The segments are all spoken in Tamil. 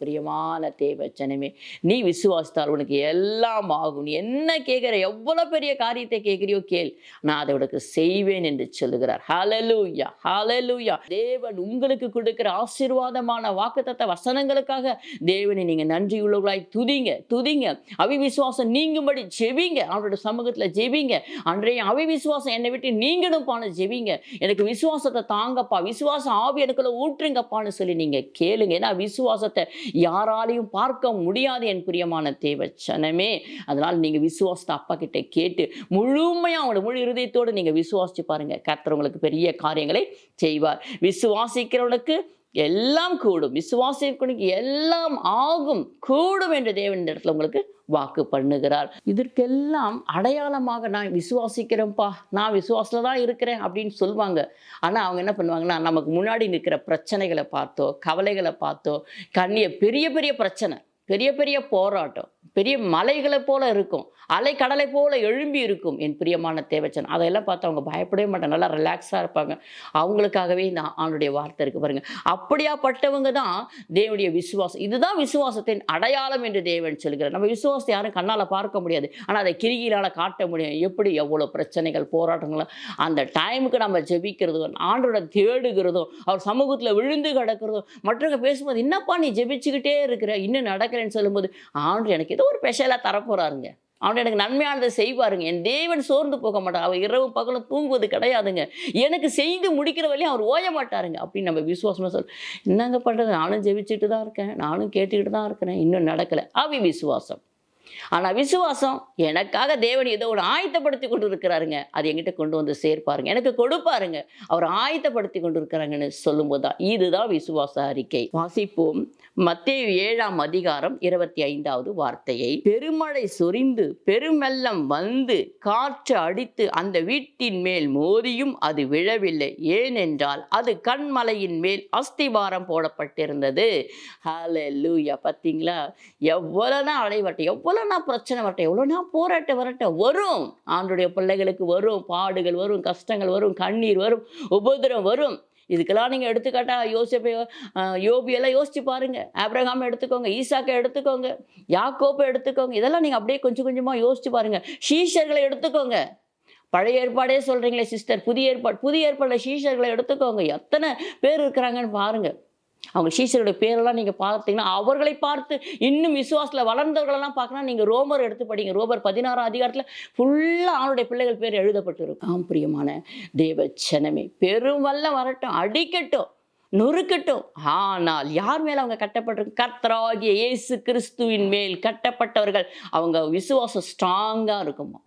பிரியமான தேவச்சனமே நீ விசுவாசித்தால் உனக்கு எல்லாம் ஆகும். நீ என்ன கேட்குற எவ்வளோ பெரிய காரியத்தை கேட்குறியோ கேள். நான் அதை உனக்கு செய்வேன் என்று சொல்லுகிறார். ஹலலூயா ஹலலூயா தேவன் உங்களுக்கு கொடுக்கிற ஆசீர்வாதமான வாக்குத்தத்த வசனங்களுக்காக தேவனை நீங்கள் நன்றி உள்ளவர்களாய் துதிங்க துதிங்க. அவிவிசுவாசம் நீங்கும்படி ஜெபிங்க. அவரோட சமூகத்தில் ஜெபிங்க. அன்றைய அவிவிசுவாசம் என்னை விட்டு நீங்களும் பான ஜெபிங்க. எனக்கு விசுவாசத்தை தாங்கப்பா விசுவாசம் ஆவி எனக்குள்ள ஊற்றுங்கப்பான்னு சொல்லி நீங்க கேளுங்க. ஏன்னா விசுவாசத்தை யாராலையும் பார்க்க முடியாது என் பிரியமான தேவச்சனமே அதனால் நீங்கள் விசுவாசத்தை அப்பா கிட்ட கேட்டு முழுமையாக அவங்களோட முழு இருதயத்தோடு நீங்கள் விசுவாசிச்சு பாருங்க. கர்த்தர் உங்களுக்கு பெரிய காரியங்களை செய்வார். விசுவாசிக்கிறவனுக்கு எல்லாம் கூடும். விசுவாசிக்கிறவனுக்கு எல்லாம் ஆகும். கூடும் என்று தேவன் இடத்துல உங்களுக்கு வாக்கு பண்ணுகிறார். இதற்கெல்லாம் அடையாளமாக நான் விசுவாசிக்கிறேன்ப்பா. நான் விசுவாசத்தில் தான் இருக்கிறேன் அப்படின்னு சொல்லுவாங்க. ஆனால் அவங்க என்ன பண்ணுவாங்கன்னா நமக்கு முன்னாடி நிற்கிற பிரச்சனைகளை பார்த்தோ கவலைகளை பார்த்தோ கண்ணிய பெரிய பெரிய பிரச்சனை. பெரிய பெரிய போராட்டம் பெரிய மலைகளை போல இருக்கும் அலை கடலை போல எழும்பி இருக்கும் என் பிரியமான தேவச்சன். அதையெல்லாம் பார்த்து அவங்க பயப்படவே மாட்டாங்க. நல்லா ரிலாக்ஸாக இருப்பாங்க. அவங்களுக்காகவே இந்த ஆணுடைய வார்த்தை இருக்கு பாருங்க. அப்படியாப்பட்டவங்க தான் தேவனுடைய விசுவாசம். இதுதான் விசுவாசத்தின் அடையாளம் என்று தேவன் சொல்கிறார். நம்ம விசுவாசத்தை யாரும் கண்ணால் பார்க்க முடியாது. ஆனால் அதை கிரிகிலால் காட்ட முடியும். எப்படி எவ்வளோ பிரச்சனைகள் போராட்டங்களும் அந்த டைமுக்கு நம்ம ஜெபிக்கிறதும் ஆண்டோட தேடுகிறதும் அவர் சமூகத்தில் விழுந்து கிடக்கிறதும் மற்றவங்க பேசும்போது என்னப்பா நீ ஜெபிச்சுக்கிட்டே இருக்கிற? இன்னும் நடக்க நடக்கிறேன்னு சொல்லும்போது ஆண்டு எனக்கு ஏதோ ஒரு ஸ்பெஷலாக தரப்போறாருங்க. அவன் எனக்கு நன்மையானதை செய்வாருங்க. என் தேவன் சோர்ந்து போக மாட்டாங்க அவர் இரவு பகலும் தூங்குவது கிடையாதுங்க. எனக்கு செய்து முடிக்கிற வரையும் அவர் ஓய மாட்டாருங்க. அப்படின்னு நம்ம விசுவாசமாக சொல் என்னங்க பண்ணுறது நானும் ஜெபிச்சுட்டு தான் இருக்கேன். நானும் கேட்டுக்கிட்டு தான் இருக்கிறேன். இன்னும் நடக்கலை. அவி விசுவாசம் ஆனால் விசுவாசம் எனக்காக தேவன் ஏதோ ஒன்று ஆயத்தப்படுத்தி கொண்டு இருக்கிறாருங்க அது என்கிட்ட கொண்டு வந்து சேர்ப்பாருங்க எனக்கு கொடுப்பாருங்க அவர் ஆயத்தப்படுத்தி கொண்டு இருக்கிறாங்கன்னு சொல்லும்போது தான் இதுதான் விசுவாச அறிக்கை. வாசிப்போம். மத்திய ஏழாம் அதிகாரம் இருபத்தி ஐந்தாவது வார்த்தையை. பெருமழை சொரிந்து பெருமெல்லம் வந்து காற்று அடித்து அந்த வீட்டின் மேல் மோதியும் அது விழவில்லை. ஏனென்றால் அது கண்மலையின் மேல் அஸ்திவாரம் போடப்பட்டிருந்தது. ஹalleluya பார்த்தீங்களா எவ்வளோனா அடைவட்டம் எவ்வளோனா பிரச்சனை வரட்டும் எவ்வளோனா போராட்டம் வரட்டும். வரும். ஆண்டுடைய பிள்ளைகளுக்கு வரும். பாடுகள் வரும் கஷ்டங்கள் வரும் கண்ணீர் வரும் உபதிரம் வரும். இதுக்கெல்லாம் நீங்கள் எடுத்துக்காட்டா யோசிப்பை யோபியெல்லாம் யோசிச்சு பாருங்க. ஆப்ரஹாம் எடுத்துக்கோங்க ஈசாக்கை எடுத்துக்கோங்க யாக்கோப்பை எடுத்துக்கோங்க. இதெல்லாம் நீங்கள் அப்படியே கொஞ்சம் கொஞ்சமாக யோசிச்சு பாருங்கள் ஷீஷர்களை எடுத்துக்கோங்க. பழைய ஏற்பாடே சொல்கிறீங்களே சிஸ்டர். புதிய ஏற்பாடு புதிய ஏற்பாடில் ஷீஷர்களை எடுத்துக்கோங்க. எத்தனை பேர் இருக்கிறாங்கன்னு பாருங்கள் அவங்க சீசருடைய பேரெல்லாம் நீங்கள் பார்த்தீங்கன்னா அவர்களை பார்த்து இன்னும் விசுவாசத்தில் வளர்ந்தவர்களெல்லாம் பார்க்கணும் நீங்கள் ரோமர் எடுத்து படிங்க. ரோமர் பதினாறாம் அதிகாரத்தில் ஃபுல்லாக அவனுடைய பிள்ளைகள் பேர் எழுதப்பட்டிருக்கும். ஆம் பிரியமான தேவ ஜனமே பெரும் வல்ல வரட்டும் அடிக்கட்டும் நொறுக்கட்டும். ஆனால் யார் மேல அவங்க கட்டப்பட்டிருக்கு? கர்த்தராகிய இயேசு கிறிஸ்துவின் மேல் கட்டப்பட்டவர்கள். அவங்க விசுவாசம் ஸ்ட்ராங்காக இருக்குமா?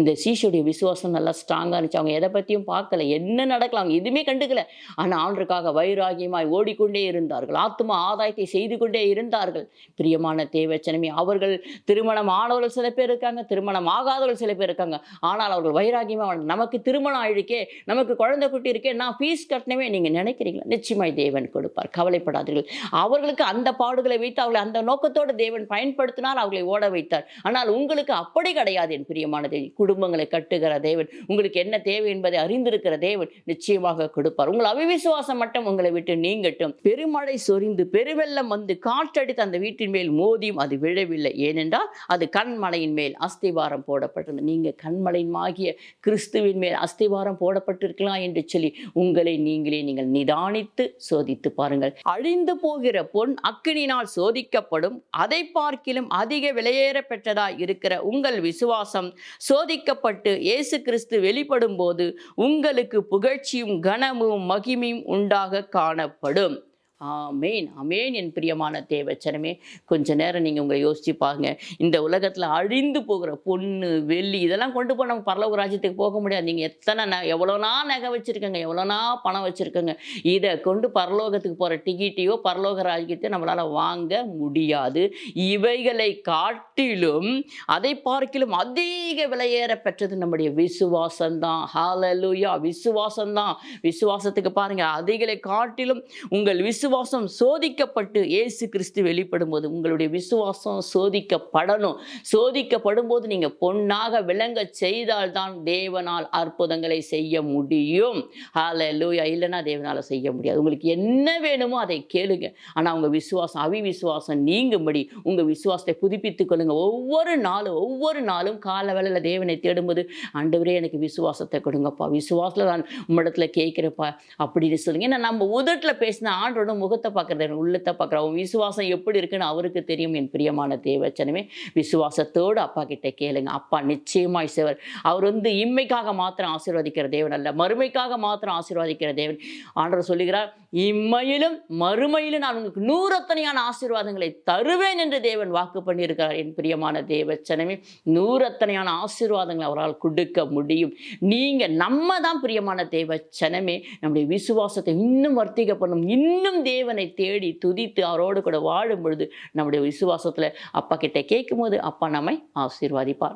இந்த சீஷுடைய விசுவாசம் நல்லா ஸ்ட்ராங்காக இருந்துச்சு. அவங்க எதை பற்றியும் பார்க்கல. என்ன நடக்கலாம் அவங்க எதுவுமே கண்டுக்கல. ஆனால் ஆண்டுக்காக வைராகியமாய் ஓடிக்கொண்டே இருந்தார்கள். ஆத்மா ஆதாயத்தை செய்து கொண்டே இருந்தார்கள். பிரியமான தேவச்சனமே அவர்கள் திருமணம் ஆனவர்கள் சில பேர் இருக்காங்க திருமணம் ஆகாதவர்கள் சில பேர் இருக்காங்க. ஆனால் அவர்கள் வைராகியமாக நமக்கு திருமணம் ஆயிருக்கே நமக்கு குழந்தை குட்டி இருக்கே நான் ஃபீஸ் கட்டணமே நீங்கள் நினைக்கிறீங்களா? நிச்சயமாய் தேவன் கொடுப்பார். கவலைப்படாதீர்கள். அவர்களுக்கு அந்த பாடுகளை வைத்து அவர்களை அந்த நோக்கத்தோடு தேவன் பயன்படுத்தினார் அவர்களை ஓட வைத்தார். ஆனால் உங்களுக்கு அப்படி கிடையாது என் பிரியமான தேவி. குடும்பங்களை கட்டுகிற தேவன். உங்களுக்கு என்ன தேவை என்பதை அறிந்திருக்கிற தேவன் நிச்சயமாக கொடுப்பார். உங்கள் அவிவிசுவாசம் மட்டும் உங்களை விட்டு நீங்கட்டும். பெருமழை சொரிந்து பெருவெள்ளம் வந்து காற்றடித்து அந்த வீட்டின் மேல் மோதியும் அது விழவில்லை. ஏனென்றால் அது கண்மலையின் மேல் அஸ்திவாரம் போடப்பட்டது நீங்க கண்மலையின் ஆகிய கிறிஸ்துவின் மேல் அஸ்திவாரம் போடப்பட்டிருக்கலாம் என்று சொல்லி உங்களை நீங்களே நீங்கள் நிதானித்து சோதித்து பாருங்கள். அழிந்து போகிற பொன் அக்கினினால் சோதிக்கப்படும். அதை பார்க்கிலும் அதிக விலையேற பெற்றதாய் இருக்கிற உங்கள் விசுவாசம் சோ சோதிக்கப்பட்டு இயேசு கிறிஸ்து வெளிப்படும் போது உங்களுக்கு புகழ்ச்சியும் கனமும் மகிமையும் உண்டாக காணப்படும். ஆமேன் அமேன் என் பிரியமான தேவச்சனமே. கொஞ்ச நேரம் நீங்கள் உங்களை யோசிச்சு பாருங்க. இந்த உலகத்தில் அழிந்து போகிற பொண்ணு வெள்ளி இதெல்லாம் கொண்டு போய் நம்ம பரலோக ராஜ்யத்துக்கு போக முடியாது. நீங்கள் எத்தனை ந எவ்வளோனா நகை வச்சுருக்கங்க எவ்வளோனா பணம் வச்சுருக்கங்க. இதை கொண்டு பரலோகத்துக்கு போகிற டிக்கெட்டையோ பரலோக ராஜ்யத்தையோ நம்மளால் வாங்க முடியாது. இவைகளை காட்டிலும் அதை பார்க்கிலும் அதிக விலையேற பெற்றது நம்முடைய விசுவாசம்தான். ஹாலலூயா விசுவாசம்தான். விசுவாசத்துக்கு பாருங்க அதைகளை காட்டிலும் உங்கள் விசு விசுவாசம் சோதிக்கப்பட்டு இயேசு கிறிஸ்து வெளிப்படும் போது உங்களுடைய விசுவாசம் சோதிக்கப்படணும். சோதிக்கப்படும் போது நீங்கள் பொன்னாக விளங்க செய்தால்தான் தேவனால் அற்புதங்களை செய்ய முடியும். ஹalleluya இல்லைன்னா தேவனால் செய்ய முடியாது. உங்களுக்கு என்ன வேணுமோ அதை கேளுங்க. ஆனால் உங்கள் விசுவாசம் அவிவிசுவாசம் நீங்கும்படி உங்கள் விசுவாசத்தை புதுப்பித்துக் கொள்ளுங்கள் ஒவ்வொரு நாளும் ஒவ்வொரு நாளும் கால வேலையில் தேவனை தேடும்போது ஆண்டவரே எனக்கு விசுவாசத்தை கொடுங்கப்பா. விசுவாசத்தில் நான் உம்மிடத்துல கேட்குறப்பா அப்படின்னு சொல்லுங்க. ஏன்னா நம்ம உதட்டில் பேசின ஆண்டோட முகத்தை பார்க்கறது எனக்கு உள்ளத்தை பார்க்குற. அவன் விசுவாசம் எப்படி இருக்குன்னு அவருக்கு தெரியும் என் பிரியமான தேவச்சனமே. விசுவாசத்தோடு அப்பா கிட்ட கேளுங்க. அப்பா நிச்சயமாய் செய்வார் அவர் வந்து இம்மைக்காக மாத்திரம் ஆசீர்வதிக்கிற தேவன் அல்ல. மறுமைக்காக மாத்திரம் ஆசீர்வதிக்கிற தேவன். ஆண்டவர் சொல்லுகிறார் இம்மையிலும் மறுமையிலும் நான் உங்களுக்கு நூறத்தனையான ஆசீர்வாதங்களை தருவேன் என்று தேவன் வாக்கு பண்ணியிருக்கிறார். என் பிரியமான தேவச்சனமே நூறத்தனையான ஆசீர்வாதங்களை அவரால் கொடுக்க முடியும். நீங்கள் நம்ம தான் பிரியமான தேவச்சனமே நம்முடைய விசுவாசத்தை இன்னும் வர்த்திக்க பண்ணும். இன்னும் தேவனை தேடி துதித்து அவரோடு கூட வாழும் பொழுது நம்முடைய விசுவாசத்தில் அப்பா கிட்ட கேட்கும்போது அப்பா நம்மை ஆசீர்வாதிப்பார்.